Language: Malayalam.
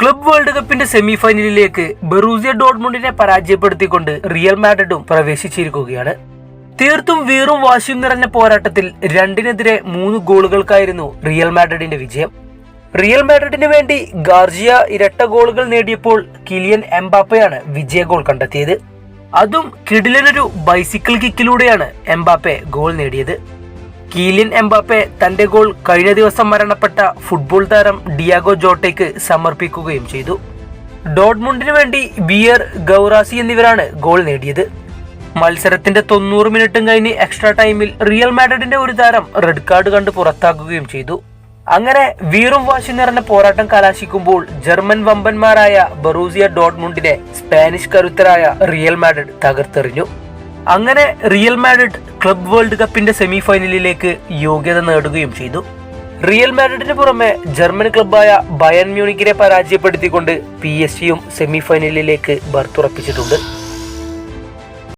ക്ലബ് വേൾഡ് കപ്പിന്റെ സെമി ഫൈനലിലേക്ക് ബെറൂസിയ ഡോട്ട്മുണ്ടിനെ പരാജയപ്പെടുത്തിക്കൊണ്ട് റിയൽ മാഡ്രിഡും പ്രവേശിച്ചിരിക്കുകയാണ്. തീർത്തും വീറും വാശിയും നിറഞ്ഞ പോരാട്ടത്തിൽ രണ്ടിനെതിരെ മൂന്ന് ഗോളുകൾക്കായിരുന്നു റിയൽ മാഡ്രിഡിന്റെ വിജയം. റിയൽ മാഡ്രിഡിന് വേണ്ടി ഗാർജിയ ഇരട്ട ഗോളുകൾ നേടിയപ്പോൾ കിലിയൻ എംബാപ്പയാണ് വിജയ ഗോൾ കണ്ടെത്തിയത്. അതും കിടിലനൊരു ബൈസിക്കിൾ കിക്കിലൂടെയാണ് എംബാപ്പെ ഗോൾ നേടിയത്. കീലിയൻ എംബാപ്പെ തന്റെ ഗോൾ കഴിഞ്ഞ ദിവസം മരണപ്പെട്ട ഫുട്ബോൾ താരം ഡിയാഗോ ജോട്ടയ്ക്ക് സമർപ്പിക്കുകയും ചെയ്തു. ഡോട്ട്മുണ്ടിന് വേണ്ടി ബിയർ ഗൗറാസി എന്നിവരാണ് ഗോൾ നേടിയത്. മത്സരത്തിന്റെ തൊണ്ണൂറ് മിനിറ്റും കഴിഞ്ഞ് എക്സ്ട്രാ ടൈമിൽ റിയൽ മാഡ്രിഡിന്റെ ഒരു താരം റെഡ് കാർഡ് കണ്ട് പുറത്താക്കുകയും ചെയ്തു. അങ്ങനെ വീറും വാശി നിറഞ്ഞ പോരാട്ടം കലാശിക്കുമ്പോൾ ജർമ്മൻ വമ്പന്മാരായ ബറൂസിയ ഡോട്ട്മുണ്ടിനെ സ്പാനിഷ് കരുത്തരായ റിയൽ മാഡ്രിഡ് തകർത്തെറിഞ്ഞു. അങ്ങനെ റിയൽ മാഡ്രിഡ് ക്ലബ് വേൾഡ് കപ്പിന്റെ സെമി ഫൈനലിലേക്ക് യോഗ്യത നേടുകയും ചെയ്തു. റിയൽ മാഡ്രിഡിന് പുറമെ ജർമ്മൻ ക്ലബായ ബയൻ മ്യൂണിക്കിനെ പരാജയപ്പെടുത്തിക്കൊണ്ട് പി എസ് ജിയും സെമി ഫൈനലിലേക്ക് ബർത്തുറപ്പിച്ചിട്ടുണ്ട്